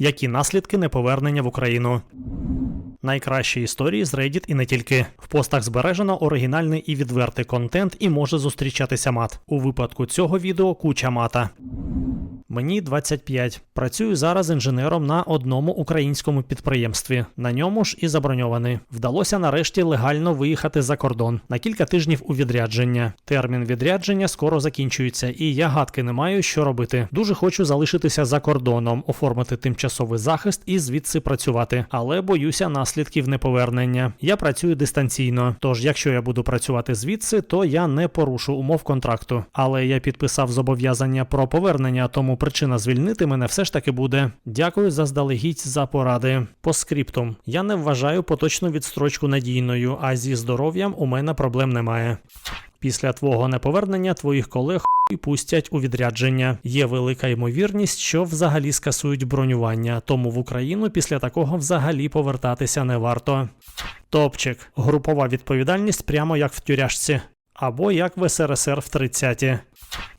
Які наслідки неповернення в Україну? Найкращі історії з Reddit і не тільки. В постах збережено оригінальний і відвертий контент і може зустрічатися мат. У випадку цього відео куча мата. Мені 25. Працюю зараз інженером на одному українському підприємстві. На ньому ж і заброньований. Вдалося нарешті легально виїхати за кордон на кілька тижнів у відрядження. Термін відрядження скоро закінчується, і я гадки не маю, що робити. Дуже хочу залишитися за кордоном, оформити тимчасовий захист і звідси працювати. Але боюся наслідків неповернення. Я працюю дистанційно. Тож, якщо я буду працювати звідси, то я не порушу умов контракту. Але я підписав зобов'язання про повернення, тому причина звільнити мене все ж таки буде. Дякую заздалегідь за поради. По скриптум. Я не вважаю поточну відстрочку надійною, а зі здоров'ям у мене проблем немає. Після твого неповернення твоїх колег і пустять у відрядження. Є велика ймовірність, що взагалі скасують бронювання, тому в Україну після такого взагалі повертатися не варто. Топчик. Групова відповідальність прямо як в тюряшці. Або як в СРСР в 30-ті.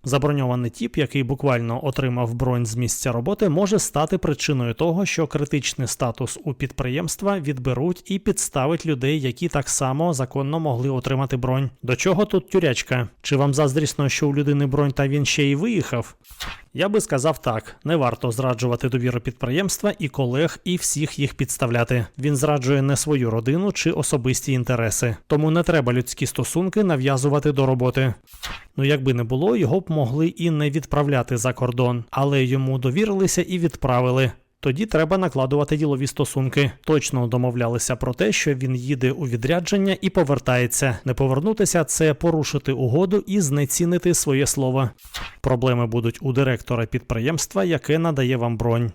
Заброньований тіп, який буквально отримав бронь з місця роботи, може стати причиною того, що критичний статус у підприємства відберуть і підставить людей, які так само законно могли отримати бронь. До чого тут тюрячка? Чи вам заздрісно, що у людини бронь та він ще й виїхав? Я би сказав так: не варто зраджувати довіру підприємства і колег, і всіх їх підставляти. Він зраджує не свою родину чи особисті інтереси. Тому не треба людські стосунки нав'язувати до роботи. Ну, якби не було, його б могли і не відправляти за кордон, але йому довірилися і відправили. Тоді треба накладувати ділові стосунки. Точно домовлялися про те, що він їде у відрядження і повертається. Не повернутися це порушити угоду і знецінити своє слово. Проблеми будуть у директора підприємства, яке надає вам бронь.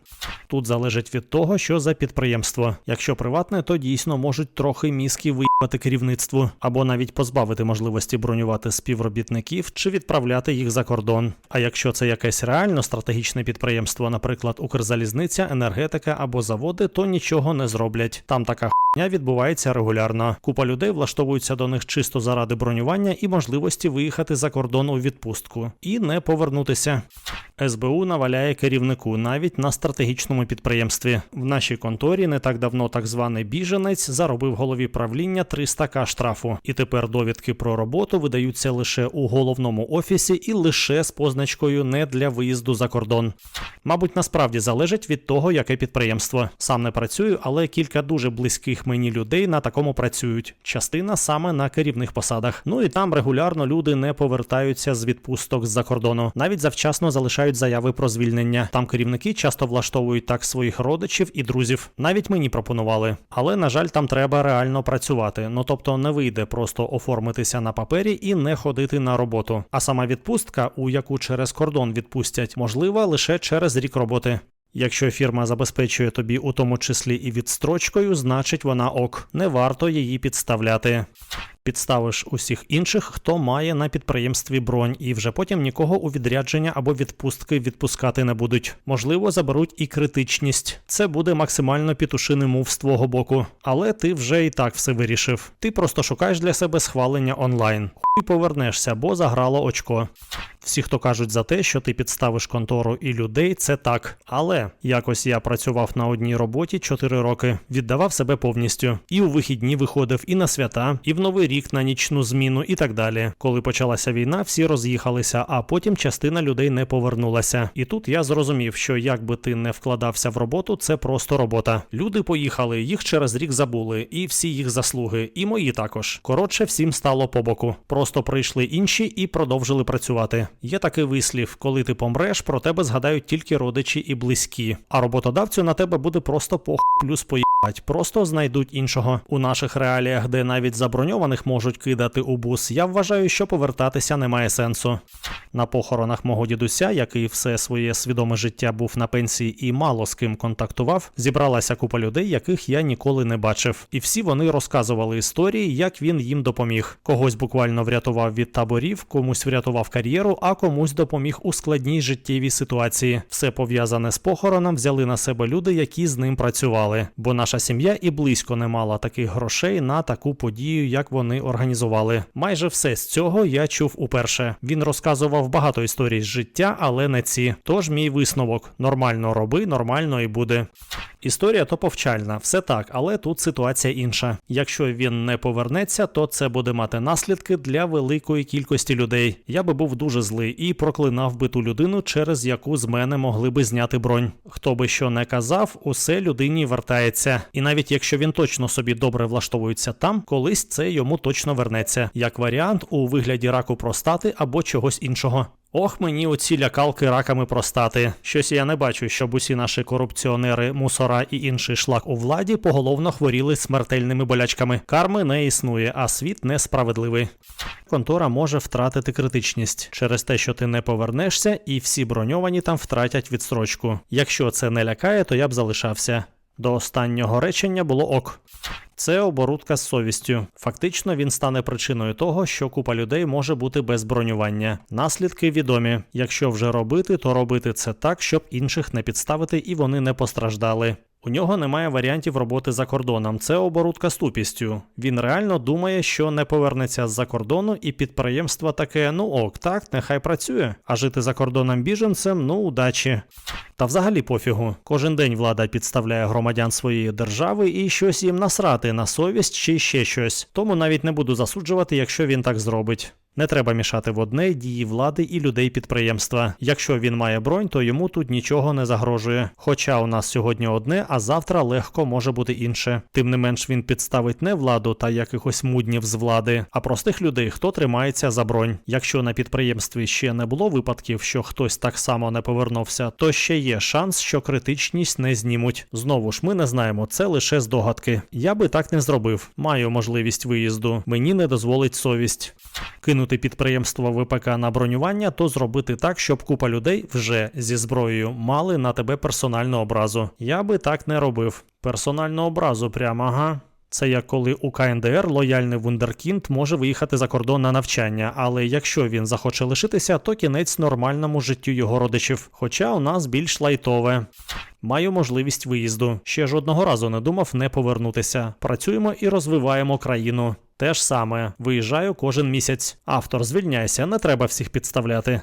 Тут залежить від того, що за підприємство. Якщо приватне, то дійсно можуть трохи мізки виїбати керівництву або навіть позбавити можливості бронювати співробітників чи відправляти їх за кордон. А якщо це якесь реально стратегічне підприємство, наприклад, Укрзалізниця, енергетика або заводи, то нічого не зроблять. Там така хуйня відбувається регулярно. Купа людей влаштовуються до них чисто заради бронювання і можливості виїхати за кордон у відпустку і не повернутися. СБУ наваляє керівнику навіть на стратегічному підприємстві. В нашій конторі не так давно так званий біженець заробив голові правління 300к штрафу, і тепер довідки про роботу видаються лише у головному офісі і лише з позначкою не для виїзду за кордон. Мабуть, насправді залежить від того, яке підприємство. Сам не працюю, але кілька дуже близьких мені людей на такому працюють. Частина саме на керівних посадах. Ну і там регулярно люди не повертаються з відпусток з-за кордону, навіть завчасно залишають заяви про звільнення. Там керівники часто влаштовують так своїх родичів і друзів. Навіть мені пропонували. Але на жаль, там треба реально працювати. Ну тобто не вийде просто оформитися на папері і не ходити на роботу. А сама відпустка, у яку через кордон відпустять, можлива лише через рік роботи. Якщо фірма забезпечує тобі у тому числі і відстрочкою, значить вона ок, не варто її підставляти. Підставиш усіх інших, хто має на підприємстві бронь, і вже потім нікого у відрядження або відпустки відпускати не будуть. Можливо, заберуть і критичність. Це буде максимально пітушиний мув з твого боку. Але ти вже і так все вирішив. Ти просто шукаєш для себе схвалення онлайн. Хуй повернешся, бо заграло очко. Всі, хто кажуть за те, що ти підставиш контору і людей, це так. Але якось я працював на одній роботі 4 роки, віддавав себе повністю. І у вихідні виходив і на свята, і в новий рік на нічну зміну, і так далі. Коли почалася війна, всі роз'їхалися, а потім частина людей не повернулася. І тут я зрозумів, що як би ти не вкладався в роботу, це просто робота. Люди поїхали, їх через рік забули, і всі їх заслуги, і мої також. Коротше, всім стало по боку. Просто прийшли інші і продовжили працювати. Є такий вислів: коли ти помреш, про тебе згадають тільки родичі і близькі, а роботодавцю на тебе буде просто пох плюс поїбать. Просто знайдуть іншого. У наших реаліях, де навіть заброньованих можуть кидати у бус, я вважаю, що повертатися немає сенсу. На похоронах мого дідуся, який все своє свідоме життя був на пенсії і мало з ким контактував, зібралася купа людей, яких я ніколи не бачив. І всі вони розказували історії, як він їм допоміг. Когось буквально врятував від таборів, комусь врятував кар'єру, а комусь допоміг у складній життєвій ситуації. Все пов'язане з похороном взяли на себе люди, які з ним працювали. Бо наша наша сім'я і близько не мала таких грошей на таку подію, як вони організували. Майже все з цього я чув уперше. Він розказував багато історій з життя, але не ці. Тож мій висновок: нормально роби, нормально і буде. Історія то повчальна, все так, але тут ситуація інша. Якщо він не повернеться, то це буде мати наслідки для великої кількості людей. Я би був дуже злий і проклинав би ту людину, через яку з мене могли би зняти бронь. Хто би що не казав, усе людині вертається. І навіть якщо він точно собі добре влаштовується там, колись це йому точно вернеться, як варіант у вигляді раку простати або чогось іншого. Ох, мені оці лякалки раками простати. Щось я не бачу, щоб усі наші корупціонери, мусора і інший шлак у владі поголовно хворіли смертельними болячками. Карми не існує, а світ несправедливий. Контора може втратити критичність через те, що ти не повернешся, і всі броньовані там втратять відстрочку. Якщо це не лякає, то я б залишався. До останнього речення було ок. Це оборудка з совістю. Фактично він стане причиною того, що купа людей може бути без бронювання. Наслідки відомі. Якщо вже робити, то робити це так, щоб інших не підставити і вони не постраждали. У нього немає варіантів роботи за кордоном. Це оборудка з тупістю. Він реально думає, що не повернеться з-за кордону, і підприємство таке: ну ок, так, нехай працює. А жити за кордоном біженцем, ну удачі. Та взагалі пофігу. Кожен день влада підставляє громадян своєї держави і щось їм насрати на совість чи ще щось. Тому навіть не буду засуджувати, якщо він так зробить. Не треба мішати в одне дії влади і людей підприємства. Якщо він має бронь, то йому тут нічого не загрожує. Хоча у нас сьогодні одне, а завтра легко може бути інше. Тим не менш він підставить не владу та якихось муднів з влади, а простих людей, хто тримається за бронь. Якщо на підприємстві ще не було випадків, що хтось так само не повернувся, то ще є шанс, що критичність не знімуть. Знову ж ми не знаємо, це лише здогадки. Я би так не зробив. Маю можливість виїзду. Мені не дозволить совість. Кинути підприємство ВПК на бронювання, то зробити так, щоб купа людей вже зі зброєю мали на тебе персональну образу. Я би так не робив. Персональну образу, прямо ага. Це як коли у КНДР лояльний вундеркінд може виїхати за кордон на навчання, але якщо він захоче лишитися, то кінець нормальному життю його родичів. Хоча у нас більш лайтове. Маю можливість виїзду. Ще жодного разу не думав не повернутися. Працюємо і розвиваємо країну. Те ж саме, виїжджаю кожен місяць. Автор, звільняйся, не треба всіх підставляти.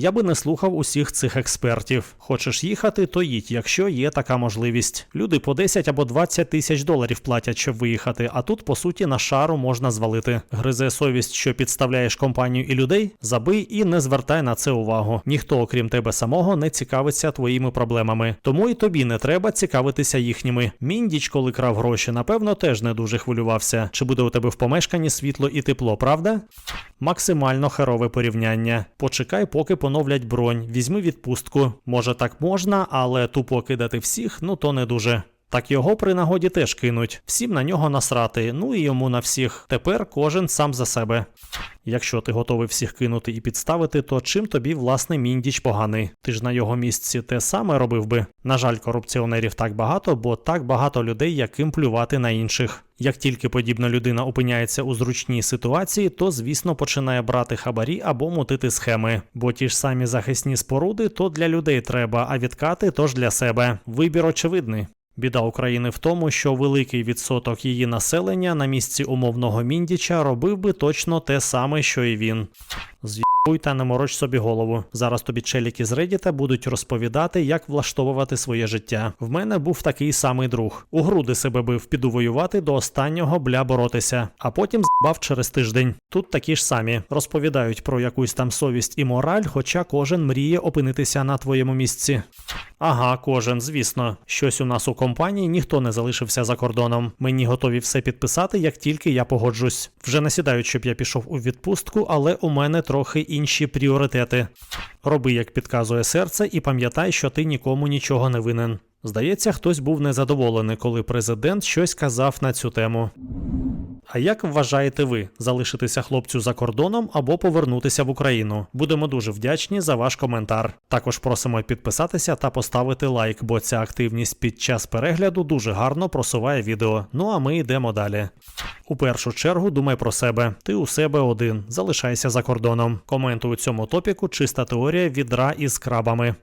Я би не слухав усіх цих експертів. Хочеш їхати, то їдь, якщо є така можливість. Люди по 10 або 20 тисяч доларів платять, щоб виїхати, а тут, по суті, на шару можна звалити. Гризе совість, що підставляєш компанію і людей, забий і не звертай на це увагу. Ніхто, окрім тебе самого, не цікавиться твоїми проблемами. Тому і тобі не треба цікавитися їхніми. Міндіч, коли крав гроші, напевно, теж не дуже хвилювався. Чи буде у тебе в помешканні світло і тепло, правда? Максимально херове порівняння. Почекай, поки поновлять бронь, візьми відпустку. Може так можна, але тупо кидати всіх, ну то не дуже. Так його при нагоді теж кинуть. Всім на нього насрати, ну і йому на всіх. Тепер кожен сам за себе. Якщо ти готовий всіх кинути і підставити, то чим тобі власне міндіч поганий? Ти ж на його місці те саме робив би. На жаль, корупціонерів так багато, бо так багато людей, яким плювати на інших. Як тільки подібна людина опиняється у зручній ситуації, то звісно починає брати хабарі або мутити схеми. Бо ті ж самі захисні споруди то для людей треба, а відкати то ж для себе. Вибір очевидний. Біда України в тому, що великий відсоток її населення на місці умовного міндіча робив би точно те саме, що і він. З'їбуй та не мороч собі голову. Зараз тобі челіки з Reddit будуть розповідати, як влаштовувати своє життя. В мене був такий самий друг. У груди себе бив, піду воювати до останнього бля боротися, а потім збав через тиждень. Тут такі ж самі розповідають про якусь там совість і мораль, хоча кожен мріє опинитися на твоєму місці. Ага, кожен, звісно. Щось у нас у компанії ніхто не залишився за кордоном. Мені готові все підписати, як тільки я погоджусь. Вже не сідають, щоб я пішов у відпустку, але у мене трохи інші пріоритети. Роби, як підказує серце, і пам'ятай, що ти нікому нічого не винен. Здається, хтось був незадоволений, коли президент щось казав на цю тему. А як вважаєте ви залишитися хлопцю за кордоном або повернутися в Україну? Будемо дуже вдячні за ваш коментар. Також просимо підписатися та поставити лайк, бо ця активність під час перегляду дуже гарно просуває відео. Ну а ми йдемо далі. У першу чергу думай про себе. Ти у себе один. Залишайся за кордоном. Коментую цьому топіку чиста теорія відра із крабами.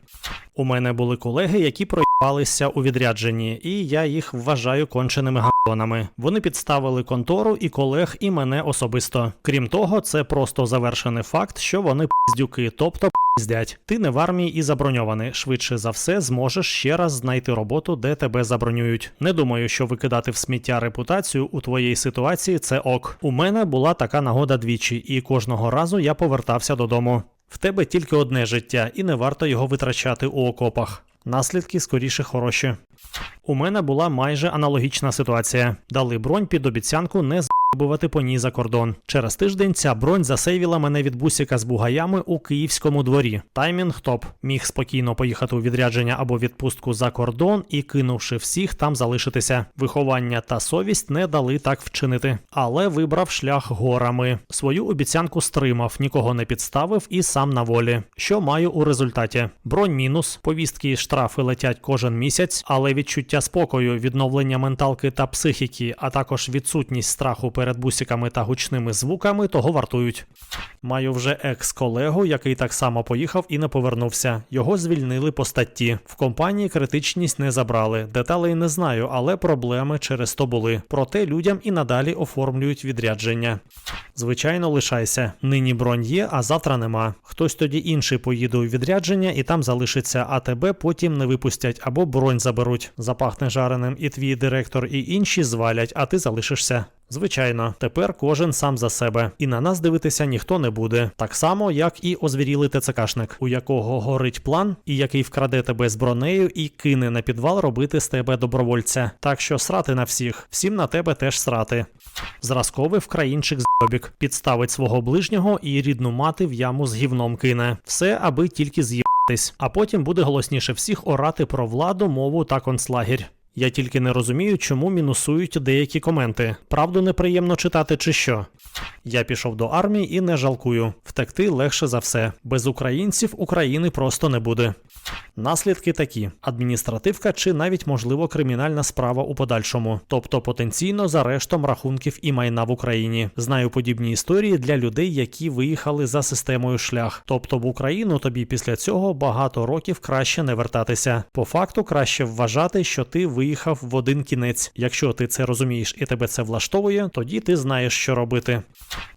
У мене були колеги, які проїбалися у відрядженні, і я їх вважаю конченими гандонами. Вони підставили контору і колег, і мене особисто. Крім того, це просто завершений факт, що вони піздюки, тобто піздять. Ти не в армії і заброньований. Швидше за все зможеш ще раз знайти роботу, де тебе забронюють. Не думаю, що викидати в сміття репутацію у твоїй ситуації це ок. У мене була така нагода двічі, і кожного разу я повертався додому. В тебе тільки одне життя, і не варто його витрачати у окопах. Наслідки скоріше хороші. У мене була майже аналогічна ситуація. Дали бронь під обіцянку не збувати по ній за кордон. Через тиждень ця бронь засейвіла мене від бусіка з бугаями у київському дворі. Таймінг топ. Міг спокійно поїхати у відрядження або відпустку за кордон і, кинувши всіх, там залишитися. Виховання та совість не дали так вчинити, але вибрав шлях горами. Свою обіцянку стримав, нікого не підставив і сам на волі. Що маю у результаті? Бронь мінус, повістки і штрафи летять кожен місяць, але відчуття спокою, відновлення менталки та психіки, а також відсутність страху перед бусиками та гучними звуками того вартують. Маю вже екс-колегу, який так само поїхав і не повернувся. Його звільнили по статті. В компанії критичність не забрали. Деталей не знаю, але проблеми через то були. Проте людям і надалі оформлюють відрядження. Звичайно, лишайся. Нині бронь є, а завтра нема. Хтось тоді інший поїде у відрядження і там залишиться, а тебе потім не випустять або бронь заберуть. Запахне жареним, і твій директор, і інші звалять, а ти залишишся. Звичайно, тепер кожен сам за себе, і на нас дивитися ніхто не буде. Так само, як і озвірілий ТЦКшник, у якого горить план, і який вкраде тебе з бронею і кине на підвал робити з тебе добровольця. Так що срати на всіх, всім на тебе теж срати. Зразковий вкраїнчик зйобік підставить свого ближнього і рідну мати в яму з гівном кине. Все, аби тільки з'їбатись. А потім буде голосніше всіх орати про владу, мову та концлагерь. Я тільки не розумію, чому мінусують деякі коменти. Правду неприємно читати чи що. Я пішов до армії і не жалкую. Втекти легше за все. Без українців України просто не буде. Наслідки такі: адміністративка чи навіть можливо кримінальна справа у подальшому, тобто потенційно за арештом рахунків і майна в Україні. Знаю подібні історії для людей, які виїхали за системою шлях. Тобто в Україну тобі після цього багато років краще не вертатися. По факту краще вважати, що ти виїхав в один кінець. Якщо ти це розумієш і тебе це влаштовує, тоді ти знаєш, що робити.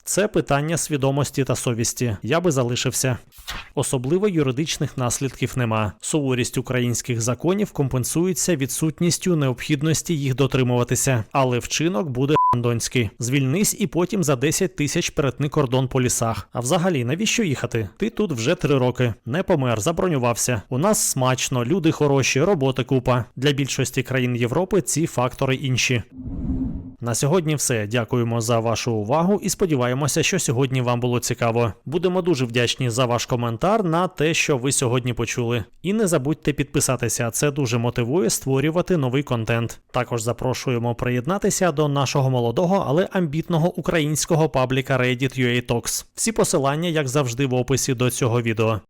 Це питання свідомості та совісті. Я би залишився. Особливо юридичних наслідків нема. Суворість українських законів компенсується відсутністю необхідності їх дотримуватися, але вчинок буде гандонський. Звільнись і потім за 10 тисяч перетни кордон по лісах. А взагалі, навіщо їхати? Ти тут вже три роки. Не помер, забронювався. У нас смачно, люди хороші, роботи купа. Для більшості країн Європи ці фактори інші. На сьогодні все. Дякуємо за вашу увагу і сподіваємося, що сьогодні вам було цікаво. Будемо дуже вдячні за ваш коментар на те, що ви сьогодні почули. І не забудьте підписатися, це дуже мотивує створювати новий контент. Також запрошуємо приєднатися до нашого молодого, але амбітного українського пабліка Reddit UA Talks. Всі посилання, як завжди, в описі до цього відео.